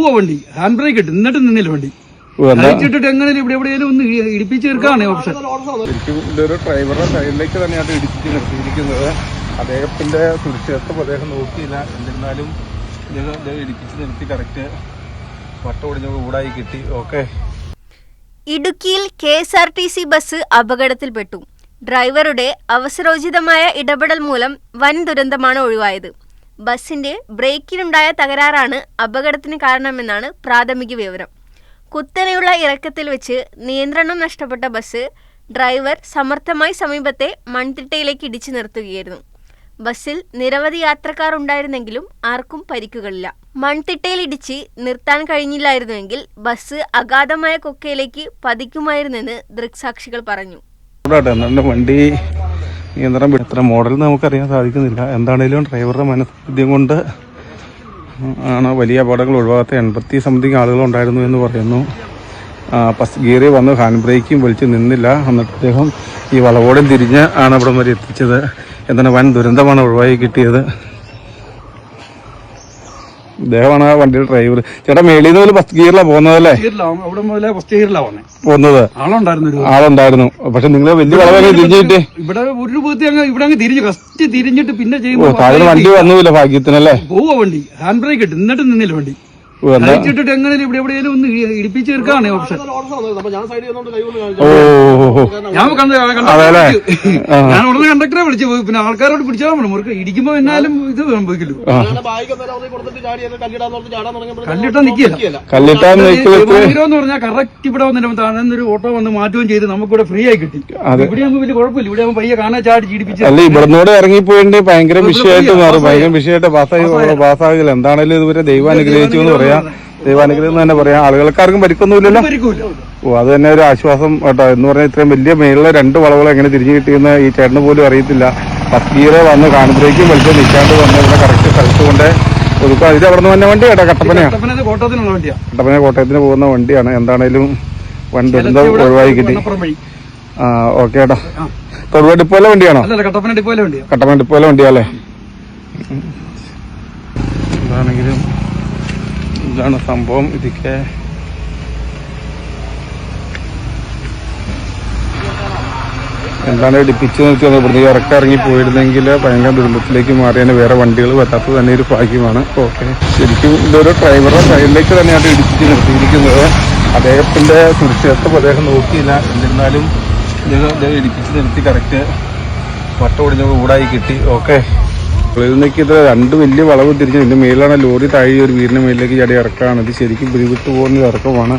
പോവാ വണ്ടി. Hand brake ഇട്ട് എന്നിട്ട് നിന്നില്ല വണ്ടി. അയച്ചിട്ടിട്ട് എങ്ങനെ ഇവിടെ എവിടെയെങ്കിലും ഒന്ന് ഇടിപ്പിച്ച് തീർക്കാണ് ഓപ്ഷൻ. ഇതൊരു ഡ്രൈവറുടെ സൈഡിലേക്ക് തന്നെയാണ് ഇടിപ്പിച്ച് നിർത്തിയിരിക്കുന്നത്. അദ്ദേഹത്തിന്റെ സുരക്ഷിതത്വം അദ്ദേഹം നോക്കിയില്ല. എന്നിരുന്നാലും ഇടിപ്പിച്ച് നിർത്തി കറക്റ്റ് വട്ടം ഒടിഞ്ഞ കൂടായി കിട്ടി. ഓക്കെ. ഇടുക്കിയിൽ K S R T C bus അപകടത്തിൽപ്പെട്ടു. ഡ്രൈവറുടെ അവസരോചിതമായ ഇടപെടൽ മൂലം വൻ ദുരന്തമാണ് ഒഴിവായത്. ബസിന്റെ ബ്രേക്കിനുണ്ടായ തകരാറാണ് അപകടത്തിന് കാരണമെന്നാണ് പ്രാഥമിക വിവരം. കുത്തനെയുള്ള ഇറക്കത്തിൽ വെച്ച് നിയന്ത്രണം നഷ്ടപ്പെട്ട ബസ് ഡ്രൈവർ സമർത്ഥമായി സമീപത്തെ മൺതിട്ടയിലേക്ക് ഇടിച്ചു നിർത്തുകയായിരുന്നു. ബസ്സിൽ നിരവധി യാത്രക്കാർ ഉണ്ടായിരുന്നെങ്കിലും ആർക്കും പരിക്കുകളില്ല. മൺതിട്ടയിൽ ഇടിച്ച് നിർത്താൻ കഴിഞ്ഞില്ലായിരുന്നുവെങ്കിൽ ബസ് അഗാധമായ കൊക്കയിലേക്ക് പതിക്കുമായിരുന്നെന്ന് ദൃക്സാക്ഷികൾ പറഞ്ഞു. നിയന്ത്രണം എത്ര മോഡൽ നമുക്കറിയാൻ സാധിക്കുന്നില്ല. എന്താണേലും ഡ്രൈവറുടെ മനസ്സിദ്ധ്യം കൊണ്ട് ആണ് വലിയ അപകടങ്ങൾ ഒഴിവാകാത്ത എൺപത്തി സംതിങ് ആളുകളുണ്ടായിരുന്നു എന്ന് പറയുന്നു. ഫസ്റ്റ് ഗിയറിൽ വന്ന് ഹാൻഡ് ബ്രേക്കും വിളിച്ച് നിന്നില്ല. എന്നിട്ട് അദ്ദേഹം ഈ വളവോടും തിരിഞ്ഞ് ആണ് അവിടം വരെ എത്തിച്ചത്. എന്താണ് വൻ ദുരന്തമാണ് ഒഴിവായി കിട്ടിയത്. ഇദ്ദേഹമാണ് ആ വണ്ടിയുടെ ഡ്രൈവർ ചേട്ടാ മേളിൽ നിന്ന് പോലും ഫസ്റ്റ് ഗിയറിലാണ് പോകുന്നതല്ലേ ഗിയറിലാവും അവിടെ മുതലേ ഫസ്റ്റ് പോകുന്നത്. ആളുണ്ടായിരുന്നു ആളുണ്ടായിരുന്നു. പക്ഷെ നിങ്ങൾ വലിയ വളവൊക്കെ തിരിഞ്ഞിട്ട് ഇവിടെ ഒരു ബൂത്തി അങ്ങ് ഇവിടെ അങ്ങ് തിരിഞ്ഞു ഫസ്റ്റ് തിരിഞ്ഞിട്ട് പിന്നെ ചെയ്യുമ്പോൾ വണ്ടി വന്നില്ല ഭാഗ്യത്തിനല്ലേ? പോവാ വണ്ടി ഹാൻഡ് ബ്രേക്ക് ഇട്ട് എന്നിട്ട് നിന്നില്ല വണ്ടി. ഇട്ടിട്ട് എങ്ങനെ ഇവിടെ എവിടെയെങ്കിലും ഒന്ന് ഇടിപ്പിച്ച് തീർക്കാണ് ഓപ്ഷൻ. ഞാൻ. ഞാൻ ഉടനെ കണ്ടക്ടറെ വിളിച്ചു. പോയി പിന്നെ ആൾക്കാരോട് പിടിച്ചാൽ മതി മുറുക്ക് ഇടിക്കുമ്പോ എന്നാലും ഇത് സംഭവിക്കില്ല. കല്ലിട്ടാ നിക്കില്ല. കല്ലിട്ടാൻ എന്ന് പറഞ്ഞാൽ കറക്റ്റ് ഇവിടെ വന്നിട്ട് താഴെ ഒരു ഓട്ടോ വന്ന് മാറ്റുകയും ചെയ്ത് നമുക്കിവിടെ ഫ്രീ ആയി കിട്ടി. ഇവിടെ ആകുമ്പോൾ വലിയ കുഴപ്പമില്ല. ഇവിടെ ആകുമ്പോൾ പയ്യെ കാണാൻ ചാടി ചീടിപ്പിച്ച് അല്ല ഇവിടുന്നൂടെ ഇറങ്ങിപ്പോയിട്ട് ഭയങ്കര വിഷയമായിട്ട് മാറും. ഭയങ്കര വിഷയമായിട്ട് പാസ്സായി പാസ്സാകില്ല എന്താണേലും ഇതുവരെ ദൈവം അനുഗ്രഹിച്ചു എന്ന് പറയാം. ദൈവാനുഗ്രഹം എന്ന് തന്നെ പറയാം. ആളുകൾക്കാർക്കും പരിക്കൊന്നുമില്ലല്ലോ ഓ അത് തന്നെ ഒരു ആശ്വാസം കേട്ടോ. എന്ന് പറഞ്ഞാൽ ഇത്രയും വലിയ മേളിലെ രണ്ട് വളവുകൾ എങ്ങനെ തിരിഞ്ഞു കിട്ടിയെന്ന് ഈ ചേട്ടന് പോലും അറിയത്തില്ല. ഫസ്റ്റ് ഗിയർ വന്ന് കാണുമ്പോഴേക്കും വലിയ നിൽക്കാണ്ട് വന്ന് ഇവിടെ കറക്റ്റ് സ്ഥലത്ത് കൊണ്ട് ഒതുക്കുക ഇത് അവിടെ നിന്ന് വന്ന വണ്ടി കേട്ടോ കട്ടപ്പനയാണ് കട്ടപ്പന വണ്ടിയാ. കോട്ടയത്തിന് പോകുന്ന വണ്ടിയാണ്. എന്താണേലും വണ്ടി ദുരന്തം ഒഴിവായി കിട്ടി. ആ ഓക്കെ ഏട്ടാ തൊഴുവ ഡിപ്പോയിലെ വണ്ടിയാണോ? കട്ടപ്പന ഡിപ്പോയിലെ വണ്ടിയാ. കട്ടപ്പന ഡിപ്പോയിലെ വണ്ടിയാല്ലേ എന്താണെങ്കിലും ഇതാണ് സംഭവം. ഇതൊക്കെ എന്താണ് ഇടിപ്പിച്ച് നിർത്തിയത്? ഇവിടുന്ന് ഇറക്കം ഇറങ്ങി പോയിരുന്നെങ്കിൽ ഭയങ്കര ദുരന്തത്തിലേക്ക് മാറിയതിന് വേറെ വണ്ടികൾ വരാത്തത് തന്നെ ഒരു ഭാഗ്യമാണ്. ഓക്കെ. ശരിക്കും ഇതൊരു ഡ്രൈവറുടെ സൈഡിലേക്ക് തന്നെയാണ് ഇടിപ്പിച്ച് നിർത്തിയിരിക്കുന്നത്. അദ്ദേഹത്തിന്റെ സുരക്ഷിതത്വം അദ്ദേഹം നോക്കിയില്ല. എന്നിരുന്നാലും ഇടിപ്പിച്ച് നിർത്തി കറക്റ്റ് വട്ടം ഒടിഞ്ഞ കൂടായി കിട്ടി. ഓക്കെ. ഇതിലേക്ക് ഇത് രണ്ട് വലിയ വളവ് തിരിച്ച് ഇതിന്റെ മേലാണ് ലോറി താഴെ ഒരു വീടിന്റെ മേലിലേക്ക് ചാടി ഇറക്കാണ് ഇത് ശരിക്കും പിടിവിട്ട് പോകുന്ന ഒരു ഇറക്കമാണ്.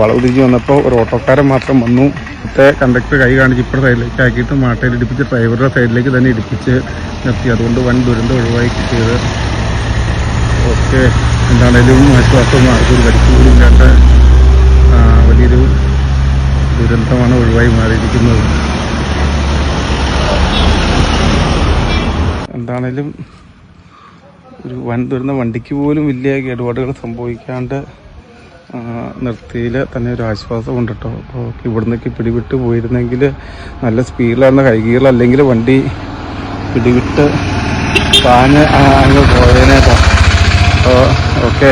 വളവ് തിരിഞ്ഞ് വന്നപ്പോൾ ഒരു ഓട്ടോക്കാരൻ മാത്രം വന്നു. ഇത്തെ കണ്ടക്ടർ കൈ കാണിച്ച് ഇപ്പോൾ സൈഡിലേക്ക് ആക്കിയിട്ട് മാട്ടയിൽ ഇടിപ്പിച്ച് ഡ്രൈവറുടെ സൈഡിലേക്ക് തന്നെ ഇടിപ്പിച്ച് നിർത്തി. അതുകൊണ്ട് വൻ ദുരന്തം ഒഴിവായി കിട്ടിയത്. ഓക്കെ. എന്താണേലും ആശ്വാസം ആർക്കൊരു പരിക്ക് പോലും ഇല്ലാത്ത വലിയൊരു ദുരന്തമാണ് ഒഴിവായി മാറിയിരിക്കുന്നത്. എന്താണേലും ഒരു വൻ വരുന്ന വണ്ടിക്ക് പോലും വലിയ കേടുപാടുകൾ സംഭവിക്കാണ്ട് നിർത്തിയിൽ തന്നെ ഒരു ആശ്വാസം ഉണ്ട് കേട്ടോ അപ്പോൾ ഇവിടുന്നൊക്കെ പിടിവിട്ട് പോയിരുന്നെങ്കിൽ നല്ല സ്പീഡിലാണ് കൈകീറിൽ അല്ലെങ്കിൽ വണ്ടി പിടിവിട്ട് ആ, അങ്ങ് പോയേനേട്ടോ അപ്പോൾ ഓക്കെ